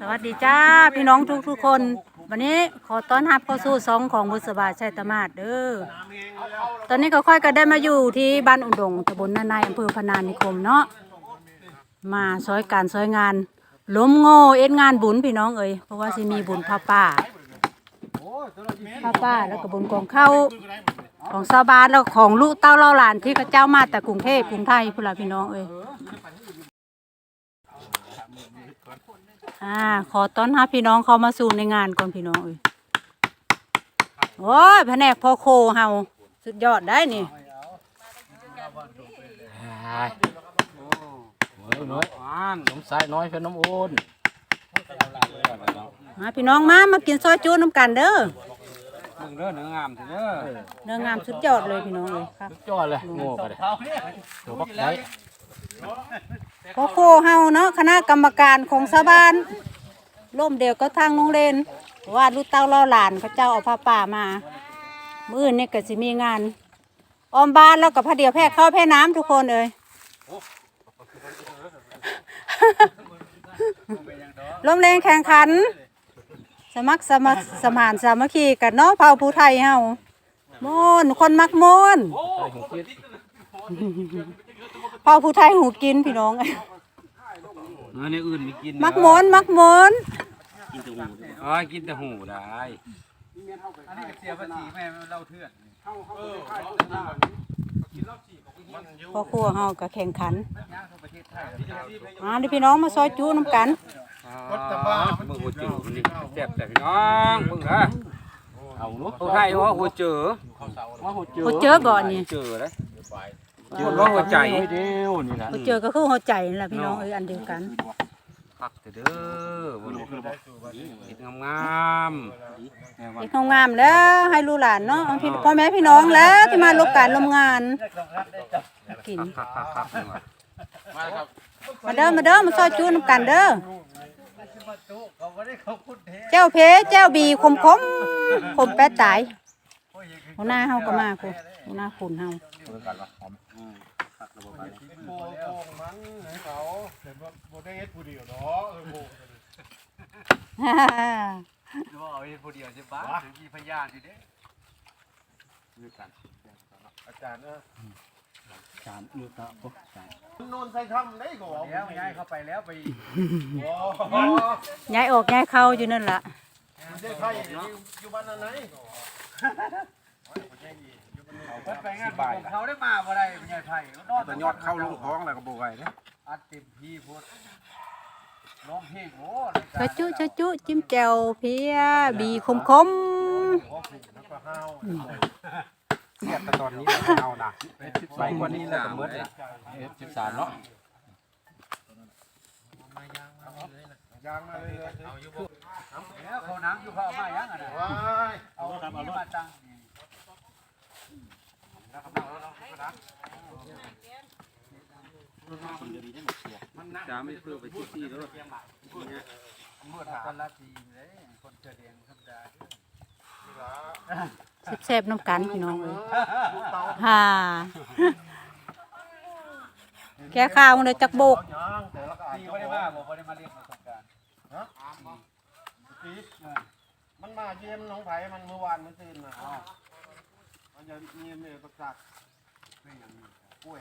สวัสดีจ้าพี่น้องทุกทุกคน วันนี้ขอต้อนรับเข้าสู่ซองของบุษบาชัยตมาศเด้อตอนนี้ก็ค่อยก็ได้มาอยู่ที่บ้านอุดงตำบลนาในอำเภอพนานิคมเนาะมาซอยการซอยงานล้มโง่เอ็ดงานบุญพี่น้องเอ้ยเพราะว่าสิมีบุญพระป่าพระป่าแล้วก็บุญกองเข้าของชาวบ้านแล้วของลูกเต้าเล่าหลานที่เขาเจ้ามาแต่กรุงเทพกรุงไทยพุ่นละพี่น้องเอ้ย อ่า ขอต้อนรับพี่น้องเข้ามาสู่ในงานก่อนพี่น้องเอ้ยโอ้ยแผนกพ่อโคเฮาสุดยอดได้นี่น้อยอ่านน้ำใสน้อยเป็นน้ำโอนมาพี่น้องมามากินซอยจูน้ำกันเด้อมึงเด้อเนื้องามเถอะเด้อเนื้องามสุดยอดเลยพี่น้องเอ้ยครับจอดเลยโง่ไปเลยตัวบักไก่ พอโคเฮาเนาะคณะกรรมการของชาวบ้านร่มเดียวก็ทางโรงเรียนว่าลูกเต้าล่อหลานเขาเจ้าเอาผ้าป่ามา มื้อนี่ก็สิมีงานออมบ้านแล้วก็พระเดียวแพร่เข้าแพร่น้ำทุกคนเอ้ยลมแรงแข่งขัน สมัครสมัครสมานสามัคคีกันเนาะเผ่าผู้ไทยเฮาโมนคนมักโมน ใส่หัวคิดเผ่าผู้ไทยหูกินพี่น้อง เนื้อในอื่นไม่กินมักโมนมักโมนอ๋อกินแต่หูได้อันนี้เสียภาษีแม่เราเถื่อนพ่อครัวเฮาก็แข่งขันมาเดิพี่น้องมาซอยจูน้ำกันวัดตะบ้ามึงหัวจืดมันนี่แซ่บแต่พี่น้องมึงเหรอเอาลูกเขาให้ว่าหัวเจอว่าหัวเจอหัวเจอบ่นี่เจอเลย คนว่าหัวใจ เดียวนี่นะหัวเจอก็คือหัวใจนั่นแหละพี่น้องเอ้ยอันเดียวกันพักเด้อบนเห็ดงามๆอีกงามๆแล้วให้ลูกหลานเนาะพี่พ่อแม่พี่น้องแล้วที่มาลบการลมงานกินครับครับครับนี่มามาเด้อมาเด้อมาซอยจูน้ำกันเด้อเจ้าเพเจ้าบีคมคมคมแปดตายหัวหน้าเฮาก็มาคุหัวหน้าขุนเฮา โป่งมันให้เขาแต่ว่าบ่ได้เฮ็ดผู้เดียวเนาะเออโป่งว่าเอาผู้เดียวจะบ้าถึงมีพยานอยู่เด้ยืดกันอาจารย์เออสามลูกตาปุ๊บสามนนใส่ทำได้ก็เอาแล้วย้ายเข้าไปแล้วไปย้ายออกย้ายเข้าอยู่นั่นล่ะได้ไผอยู่อยู่บ้านนั้นไหน ไปงานของเขาได้มาบ่ได้เป็นไงไผ่นอนแต่ยอดเข้าลงท้องแล้วก็บ่ไหวเด้อัดเต็มที่พูดร้องเพลงโอ้ชะจุชะจุจิ้มแจ่วเพียบีคมคมแล้วก็ห้าวเสียบแต่ตอนนี้เอานะไปกว่านี้แล้วก็หมดสิบสามเนาะยางมาเลยเลยแล้วเขานังอยู่เขาเอามายังอะนะว้ายเอาที่มาตั้ง จาไม่เพื่อไปที่ที่แล้วเมื่อถามละทีเลยคนเจดียงธรรมดาแซ่บๆน้ำกันพี่น้องเอ้ยฮ่าแก่ข้าวเลยจักโบกตีไม่ได้มาบอกไม่ได้มาเรียนประสบการณ์ปีมันมาเยี่ยมน้องไผ่มันเมื่อวานมันตื่นมาอ๋อมันจะเยี่ยมเลยประกาศ ไม่ยากล้วย